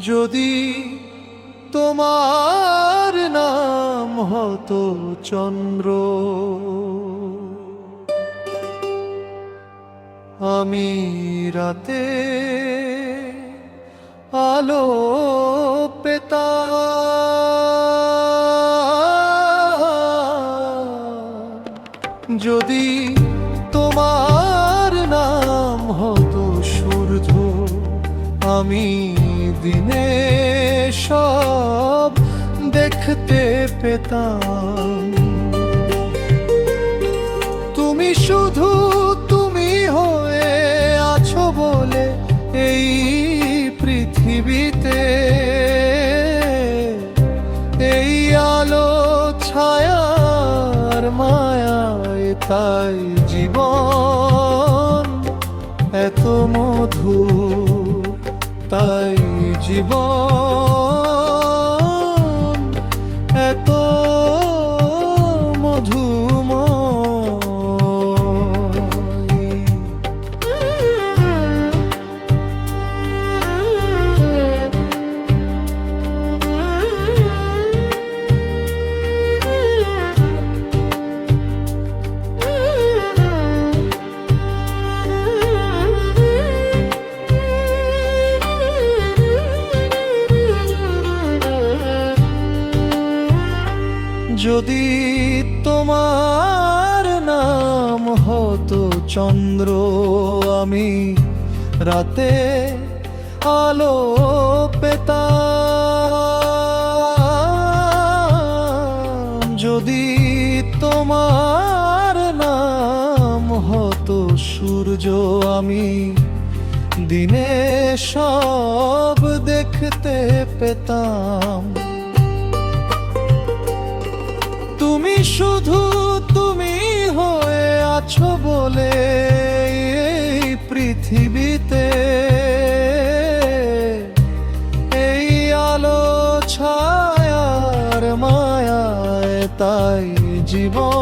যদি তোমার নাম হতো চন্দ্র, আমি রাতে আলো পেতা যদি তোমার নাম হতো সূর্য, আমি দিনে সব দেখতে পেতাম। তুমি শুধু তুমি হয়ে আছো বলে এই পৃথিবীতে। এই আলো ছায়ার মায়ায় তাই জীবন এত মধু তাই জীবন যদি তোমার নাম হতো চন্দ্র, আমি রাতে আলো পেতাম। যদি তোমার নাম হতো সূর্য, আমি দিনে সব দেখতে পেতাম। তুমি শুধু তুমি হয়ে আছো বলে এই পৃথিবীতে। এই আলো ছায়ার মায়ায় তাই জীবন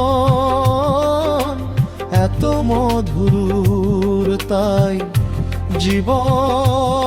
এত মধুর, তাই জীবন।